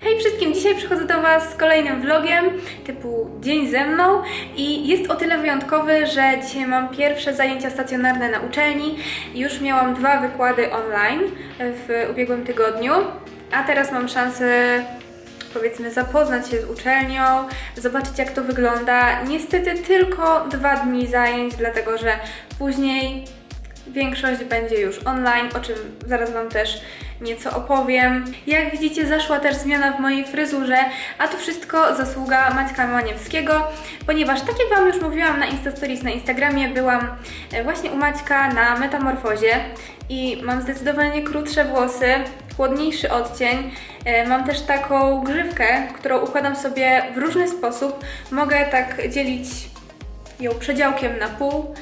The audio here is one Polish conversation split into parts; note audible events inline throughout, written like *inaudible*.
Hej wszystkim, dzisiaj przychodzę do Was z kolejnym vlogiem typu Dzień ze mną i jest o tyle wyjątkowy, że dzisiaj mam pierwsze zajęcia stacjonarne na uczelni. Już miałam dwa wykłady online w ubiegłym tygodniu, a teraz mam szansę powiedzmy zapoznać się z uczelnią, zobaczyć jak to wygląda. Niestety tylko dwa dni zajęć, dlatego że później Większość będzie już online, o czym zaraz Wam też nieco opowiem. Jak widzicie, zaszła też zmiana w mojej fryzurze, a to wszystko zasługa Maćka Maniewskiego, ponieważ tak jak Wam już mówiłam na Insta Stories na Instagramie, byłam e, właśnie u Maćka na metamorfozie i mam zdecydowanie krótsze włosy, chłodniejszy odcień. E, Mam też taką grzywkę, którą układam sobie w różny sposób. Mogę tak dzielić ją przedziałkiem na pół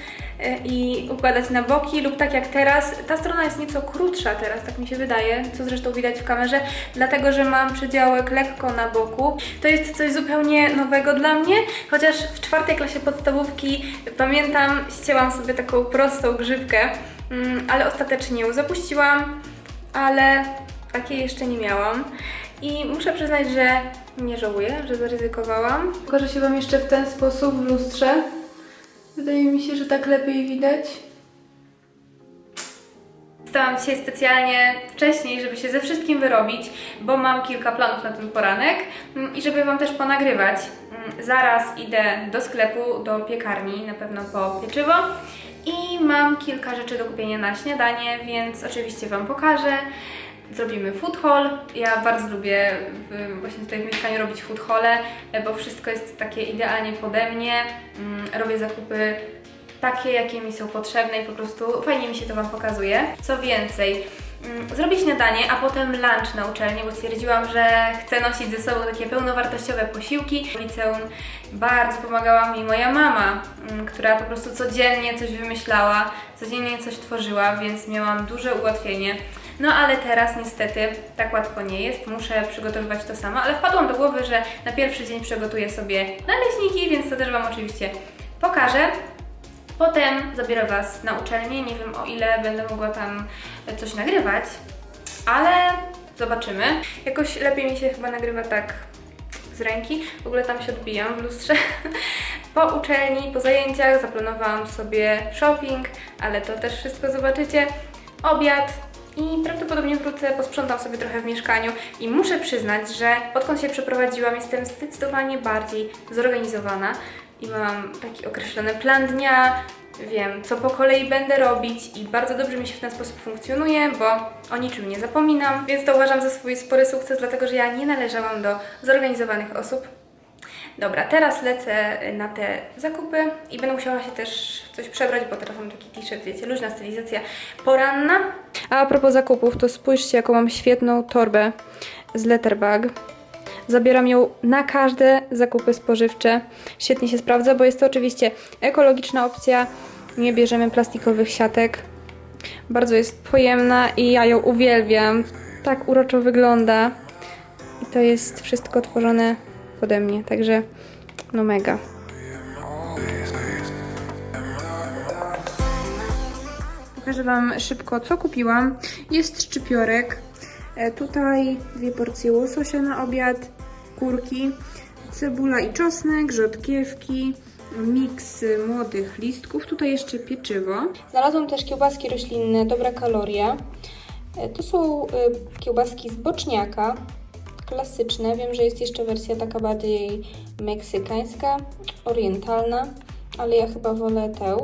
i układać na boki lub tak jak teraz. Ta strona jest nieco krótsza teraz, tak mi się wydaje, co zresztą widać w kamerze, dlatego że mam przedziałek lekko na boku. To jest coś zupełnie nowego dla mnie, chociaż w czwartej klasie podstawówki pamiętam, ścięłam sobie taką prostą grzywkę, mm, ale ostatecznie ją zapuściłam, ale takiej jeszcze nie miałam. I muszę przyznać, że nie żałuję, że zaryzykowałam. Pokażę się Wam jeszcze w ten sposób w lustrze. Wydaje mi się, że tak lepiej widać. Wstałam dzisiaj specjalnie wcześniej, żeby się ze wszystkim wyrobić, bo mam kilka planów na ten poranek mm, i żeby Wam też ponagrywać. Mm, Zaraz idę do sklepu, do piekarni, na pewno po pieczywo i mam kilka rzeczy do kupienia na śniadanie, więc oczywiście Wam pokażę. Zrobimy food haul. Ja bardzo lubię właśnie tutaj w mieszkaniu robić food haule, bo wszystko jest takie idealnie pode mnie. Mm, Robię zakupy takie, jakie mi są potrzebne i po prostu fajnie mi się to Wam pokazuje. Co więcej, mm, zrobię śniadanie, a potem lunch na uczelni, bo stwierdziłam, że chcę nosić ze sobą takie pełnowartościowe posiłki. W liceum bardzo pomagała mi moja mama, mm, która po prostu codziennie coś wymyślała, codziennie coś tworzyła, więc miałam duże ułatwienie. No ale teraz niestety tak łatwo nie jest, muszę przygotowywać to sama, ale wpadłam do głowy, że na pierwszy dzień przygotuję sobie naleśniki, więc to też Wam oczywiście pokażę. Potem zabiorę Was na uczelnię, nie wiem o ile będę mogła tam coś nagrywać, ale zobaczymy. Jakoś lepiej mi się chyba nagrywa tak z ręki. W ogóle tam się odbijam w lustrze. *laughs* Po uczelni, po zajęciach zaplanowałam sobie shopping, ale to też wszystko zobaczycie. Obiad i prawdopodobnie wrócę, posprzątam sobie trochę w mieszkaniu i muszę przyznać, że odkąd się przeprowadziłam, jestem zdecydowanie bardziej zorganizowana i mam taki określony plan dnia, wiem co po kolei będę robić i bardzo dobrze mi się w ten sposób funkcjonuje, bo o niczym nie zapominam, więc to uważam za swój spory sukces, dlatego że ja nie należałam do zorganizowanych osób. Dobra, teraz lecę na te zakupy i będę musiała się też coś przebrać, bo teraz mam taki t-shirt, wiecie, luźna stylizacja poranna. A a propos zakupów, to spójrzcie, jaką mam świetną torbę z Letterbag. Zabieram ją na każde zakupy spożywcze. Świetnie się sprawdza, bo jest to oczywiście ekologiczna opcja. Nie bierzemy plastikowych siatek. Bardzo jest pojemna i ja ją uwielbiam. Tak uroczo wygląda. I to jest wszystko tworzone pode mnie, także no mega. Pokażę Wam szybko, co kupiłam. Jest szczypiorek. E, Tutaj dwie porcje łososia na obiad, kurki, cebula i czosnek, rzodkiewki, miks młodych listków. Tutaj jeszcze pieczywo. Znalazłam też kiełbaski roślinne, dobra kaloria. E, To są e, kiełbaski z boczniaka, klasyczne. Wiem, że jest jeszcze wersja taka bardziej meksykańska, orientalna, ale ja chyba wolę tę.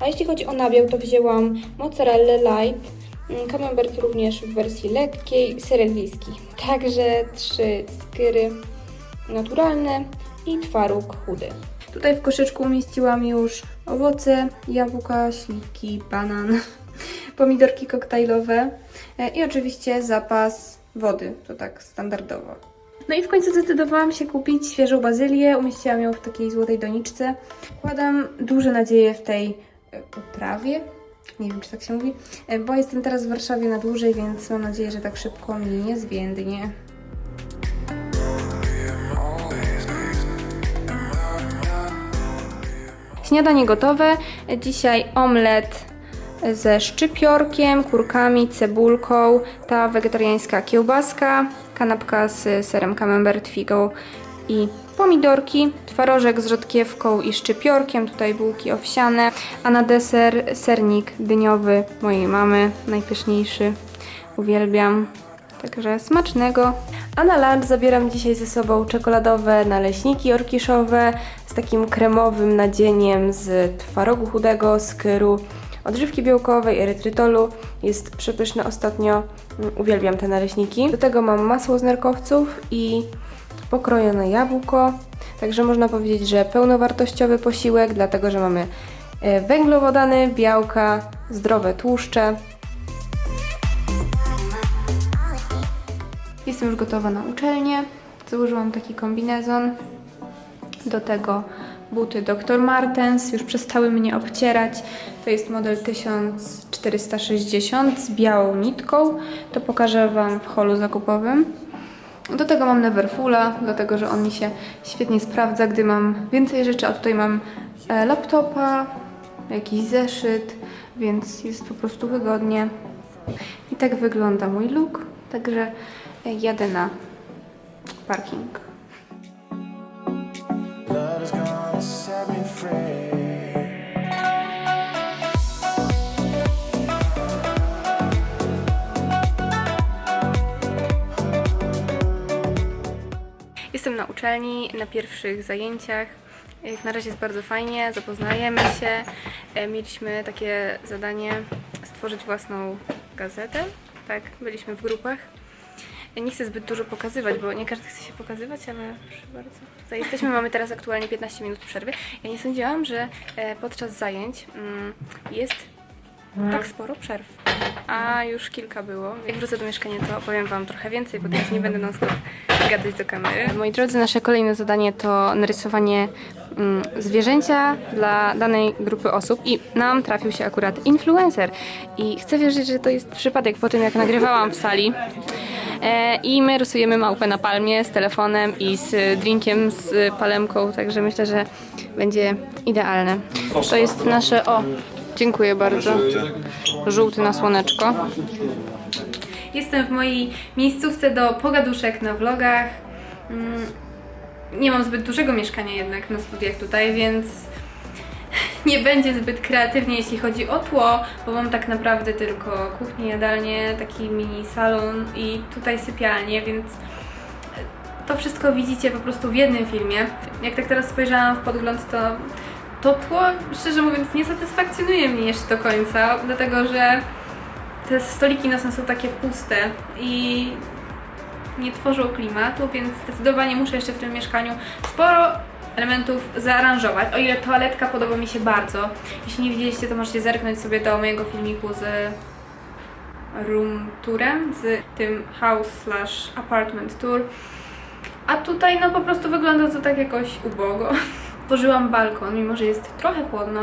A jeśli chodzi o nabiał, to wzięłam mozzarella light, mm, camembert również w wersji lekkiej, ser egipski. *laughs* Także trzy skyry naturalne i twaróg chudy. Tutaj w koszyczku umieściłam już owoce, jabłka, śliwki, banan, *laughs* pomidorki koktajlowe e, i oczywiście zapas wody, to tak standardowo. No i w końcu zdecydowałam się kupić świeżą bazylię, umieściłam ją w takiej złotej doniczce. Wkładam duże nadzieje w tej e, uprawie, nie wiem czy tak się mówi, e, bo jestem teraz w Warszawie na dłużej, więc mam nadzieję, że tak szybko mi nie zwiędnie. Śniadanie gotowe. Dzisiaj omlet ze szczypiorkiem, kurkami, cebulką, ta wegetariańska kiełbaska, kanapka z serem camembert, figą i pomidorki, twarożek z rzodkiewką i szczypiorkiem, tutaj bułki owsiane, a na deser sernik dyniowy mojej mamy, najpyszniejszy, uwielbiam. Także smacznego. A na lunch zabieram dzisiaj ze sobą czekoladowe naleśniki orkiszowe z takim kremowym nadzieniem z twarogu chudego, skyru, odżywki białkowej, erytrytolu. Jest przepyszne ostatnio. Mm, Uwielbiam te naleśniki. Do tego mam masło z nerkowców i pokrojone jabłko. Także można powiedzieć, że pełnowartościowy posiłek, dlatego że mamy e, węglowodany, białka, zdrowe tłuszcze. Jestem już gotowa na uczelnię. Założyłam taki kombinezon. Do tego buty Dr. Martens. Już przestały mnie obcierać. To jest model 1460 z białą nitką. To pokażę Wam w holu zakupowym. Do tego mam Neverfula, dlatego że on mi się świetnie sprawdza, gdy mam więcej rzeczy, a tutaj mam e, laptopa, jakiś zeszyt, więc jest po prostu wygodnie. I tak wygląda mój look, także e, jadę na parking. Uczelni, na pierwszych zajęciach. Jak na razie jest bardzo fajnie, zapoznajemy się. E, Mieliśmy takie zadanie stworzyć własną gazetę. Tak, byliśmy w grupach. E, Nie chcę zbyt dużo pokazywać, bo nie każdy chce się pokazywać, ale proszę bardzo. Tutaj jesteśmy, mamy teraz aktualnie 15 minut przerwy. Ja nie sądziłam, że e, podczas zajęć mm, jest tak sporo przerw, a już kilka było. Jak wrócę do mieszkania, to opowiem Wam trochę więcej, bo teraz nie będę non stop gadać do kamery. Moi drodzy, nasze kolejne zadanie to narysowanie mm, zwierzęcia dla danej grupy osób i nam trafił się akurat influencer i chcę wierzyć, że to jest przypadek po tym, jak nagrywałam w sali. E, I my rysujemy małpę na palmie z telefonem i z drinkiem, z palemką, także myślę, że będzie idealne. To jest nasze, o, dziękuję bardzo, żółty na słoneczko. Jestem w mojej miejscówce do pogaduszek na vlogach. Mm, Nie mam zbyt dużego mieszkania jednak na studiach tutaj, więc *laughs* nie będzie zbyt kreatywnie, jeśli chodzi o tło, bo mam tak naprawdę tylko kuchnię, jadalnię, taki mini salon i tutaj sypialnię, więc to wszystko widzicie po prostu w jednym filmie. Jak tak teraz spojrzałam w podgląd, to to tło, szczerze mówiąc, nie satysfakcjonuje mnie jeszcze do końca, dlatego że te stoliki nosem są takie puste i nie tworzą klimatu, więc zdecydowanie muszę jeszcze w tym mieszkaniu sporo elementów zaaranżować. O ile toaletka podoba mi się bardzo. Jeśli nie widzieliście, to możecie zerknąć sobie do mojego filmiku z room tourem, z tym house slash apartment tour. A tutaj no po prostu wygląda to tak jakoś ubogo. *laughs* Tworzyłam balkon, mimo że jest trochę chłodno,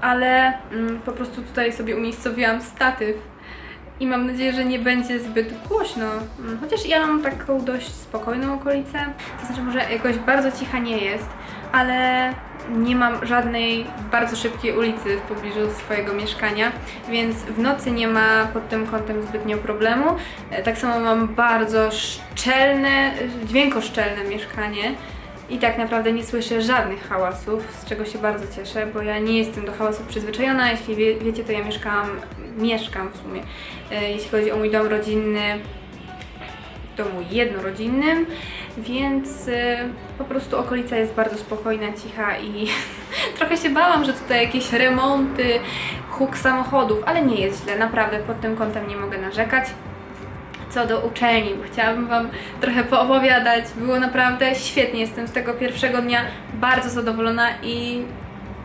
ale mm, po prostu tutaj sobie umiejscowiłam statyw i mam nadzieję, że nie będzie zbyt głośno. Mm, Chociaż ja mam taką dość spokojną okolicę, to znaczy może jakoś bardzo cicha nie jest, ale nie mam żadnej bardzo szybkiej ulicy w pobliżu swojego mieszkania, więc w nocy nie ma pod tym kątem zbytnio problemu. E, Tak samo mam bardzo szczelne, dźwiękoszczelne mieszkanie. I tak naprawdę nie słyszę żadnych hałasów, z czego się bardzo cieszę, bo ja nie jestem do hałasów przyzwyczajona. Jeśli wie, wiecie, to ja mieszkałam, mieszkam w sumie, e, jeśli chodzi o mój dom rodzinny, w domu jednorodzinnym, więc e, po prostu okolica jest bardzo spokojna, cicha i *laughs* trochę się bałam, że tutaj jakieś remonty, huk samochodów, ale nie jest źle, naprawdę pod tym kątem nie mogę narzekać co do uczelni, bo chciałabym Wam trochę poopowiadać. Było naprawdę świetnie, jestem z tego pierwszego dnia bardzo zadowolona i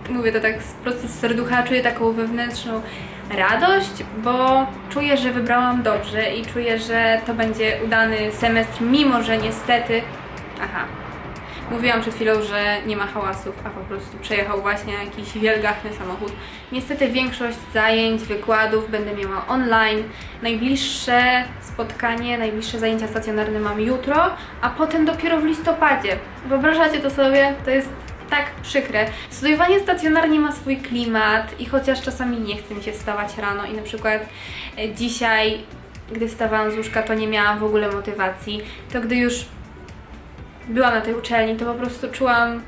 mówię to tak z z serducha, czuję taką wewnętrzną radość, bo czuję, że wybrałam dobrze i czuję, że to będzie udany semestr, mimo że niestety... Aha, Mówiłam przed chwilą, że nie ma hałasów, a po prostu przejechał właśnie jakiś wielgachny samochód. Niestety większość zajęć, wykładów będę miała online. Najbliższe spotkanie, najbliższe zajęcia stacjonarne mam jutro, a potem dopiero w listopadzie. Wyobrażacie to sobie? To jest tak przykre. Studiowanie stacjonarnie ma swój klimat i chociaż czasami nie chce mi się wstawać rano i na przykład e, dzisiaj gdy wstawałam z łóżka, to nie miałam w ogóle motywacji. To gdy już byłam na tej uczelni, to po prostu czułam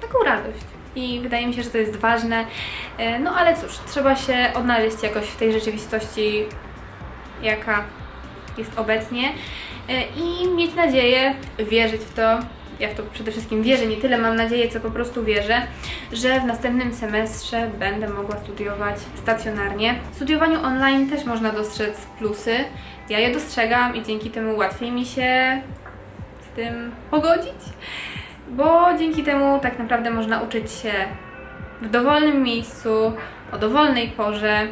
taką radość. I wydaje mi się, że to jest ważne. E, No ale cóż, trzeba się odnaleźć jakoś w tej rzeczywistości, jaka jest obecnie e, i mieć nadzieję, wierzyć w to. Ja w to przede wszystkim wierzę, nie tyle mam nadzieję, co po prostu wierzę, że w następnym semestrze będę mogła studiować stacjonarnie. W studiowaniu online też można dostrzec plusy. Ja je dostrzegam i dzięki temu łatwiej mi się tym pogodzić, bo dzięki temu tak naprawdę można uczyć się w dowolnym miejscu, o dowolnej porze,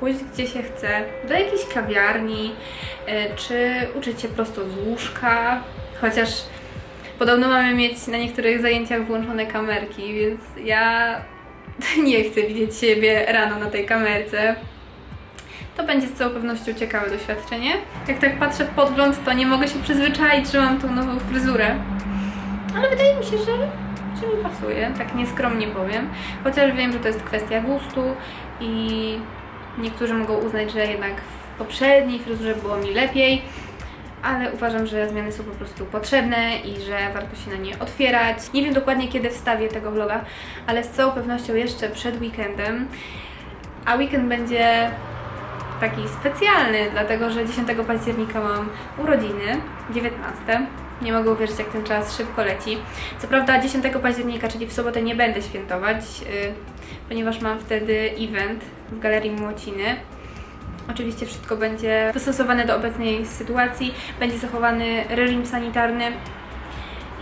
pójść gdzie się chce, do jakiejś kawiarni, y, czy uczyć się prosto z łóżka, chociaż podobno mamy mieć na niektórych zajęciach włączone kamerki, więc ja *laughs* nie chcę widzieć siebie rano na tej kamerce. To będzie z całą pewnością ciekawe doświadczenie. Jak tak patrzę w podgląd, to nie mogę się przyzwyczaić, że mam tą nową fryzurę. Ale wydaje mi się, że, że mi pasuje, tak nieskromnie powiem. Chociaż wiem, że to jest kwestia gustu i niektórzy mogą uznać, że jednak w poprzedniej fryzurze było mi lepiej. Ale uważam, że zmiany są po prostu potrzebne i że warto się na nie otwierać. Nie wiem dokładnie kiedy wstawię tego vloga, ale z całą pewnością jeszcze przed weekendem. A weekend będzie taki specjalny, dlatego że 10 października mam urodziny, 19. Nie mogę uwierzyć, jak ten czas szybko leci. Co prawda 10 października, czyli w sobotę nie będę świętować, yy, ponieważ mam wtedy event w Galerii Młociny. Oczywiście wszystko będzie dostosowane do obecnej sytuacji, będzie zachowany reżim sanitarny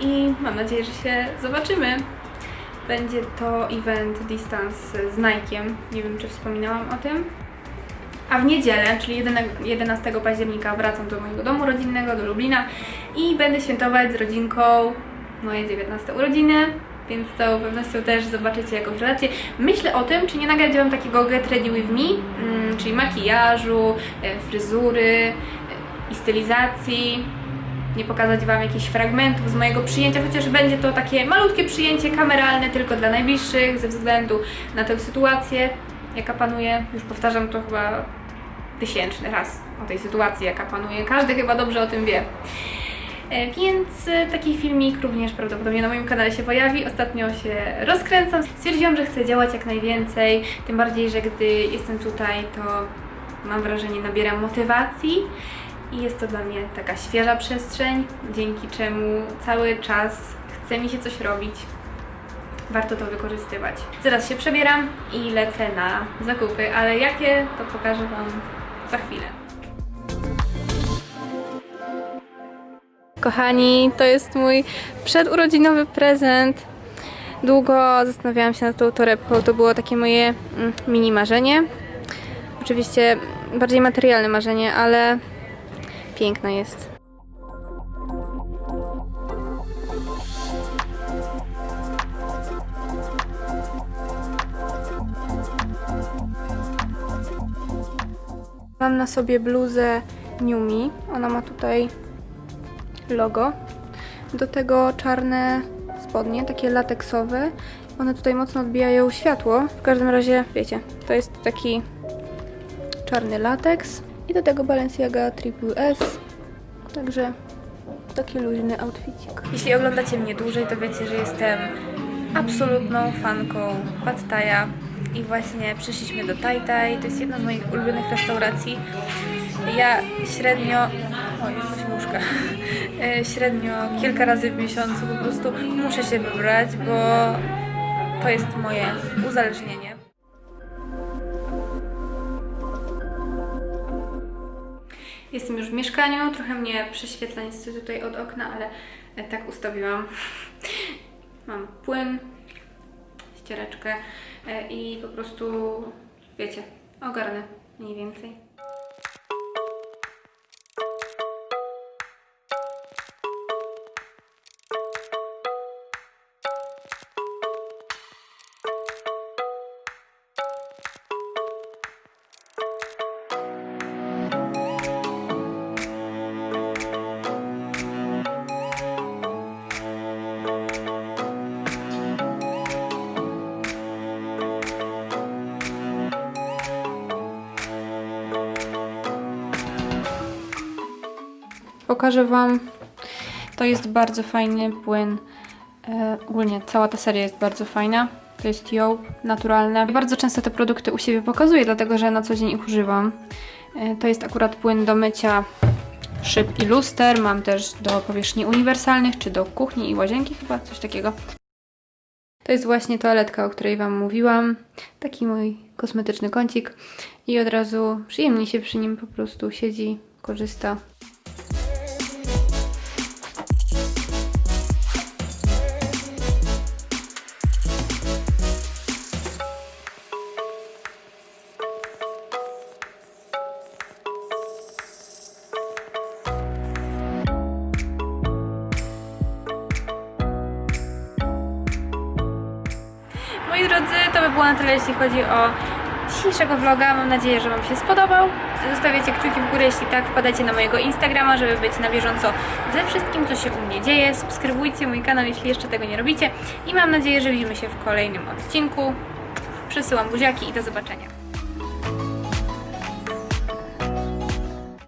i mam nadzieję, że się zobaczymy. Będzie to event distance z Nike'iem, nie wiem czy wspominałam o tym. A w niedzielę, czyli 11 października wracam do mojego domu rodzinnego, do Lublina i będę świętować z rodzinką moje 19 urodziny, więc z całą pewnością też zobaczycie jakąś relację. Myślę o tym, czy nie nagrać Wam takiego get ready with me, mm, czyli makijażu, e, fryzury e, i stylizacji. Nie pokazać Wam jakichś fragmentów z mojego przyjęcia, chociaż będzie to takie malutkie przyjęcie kameralne tylko dla najbliższych, ze względu na tę sytuację, jaka panuje. Już powtarzam to chyba tysięczny raz o tej sytuacji, jaka panuje. Każdy chyba dobrze o tym wie. E, Więc e, taki filmik również prawdopodobnie na moim kanale się pojawi. Ostatnio się rozkręcam. Stwierdziłam, że chcę działać jak najwięcej. Tym bardziej, że gdy jestem tutaj, to mam wrażenie, nabieram motywacji. I jest to dla mnie taka świeża przestrzeń, dzięki czemu cały czas chce mi się coś robić. Warto to wykorzystywać. Zaraz się przebieram i lecę na zakupy, ale jakie to pokażę Wam za chwilę. Kochani, to jest mój przedurodzinowy prezent. Długo zastanawiałam się nad tą torebką. To było takie moje mm, mini marzenie. Oczywiście bardziej materialne marzenie, ale piękna jest. Mam na sobie bluzę Numi. Ona ma tutaj logo. Do tego czarne spodnie, takie lateksowe. One tutaj mocno odbijają światło. W każdym razie, wiecie, to jest taki czarny lateks. I do tego Balenciaga Triple S. Także taki luźny outfitik. Jeśli oglądacie mnie dłużej, to wiecie, że jestem absolutną fanką Pad Thai'a. I właśnie przyszliśmy do Tai Tai. To jest jedna z moich ulubionych restauracji. Ja średnio. Oj, jakaś muszka. Średnio kilka razy w miesiącu po prostu muszę się wybrać, bo to jest moje uzależnienie. Jestem już w mieszkaniu, trochę mnie prześwietla niestety tutaj od okna, ale e, tak ustawiłam. *laughs* Mam płyn, ściereczkę i po prostu, wiecie, ogarnę mniej więcej. Pokażę Wam. To jest bardzo fajny płyn. E, ogólnie cała ta seria jest bardzo fajna. To jest Joe, naturalne. Bardzo często te produkty u siebie pokazuję, dlatego że na co dzień ich używam. E, to jest akurat płyn do mycia szyb i luster. Mam też do powierzchni uniwersalnych, czy do kuchni i łazienki chyba, coś takiego. To jest właśnie toaletka, o której Wam mówiłam. Taki mój kosmetyczny kącik. I od razu przyjemnie się przy nim po prostu siedzi, korzysta. Drodzy, to by było na tyle, jeśli chodzi o dzisiejszego vloga. Mam nadzieję, że Wam się spodobał. Zostawiacie kciuki w górę, jeśli tak, wpadajcie na mojego Instagrama, żeby być na bieżąco ze wszystkim, co się u mnie dzieje. Subskrybujcie mój kanał, jeśli jeszcze tego nie robicie. I mam nadzieję, że widzimy się w kolejnym odcinku. Przesyłam buziaki i do zobaczenia.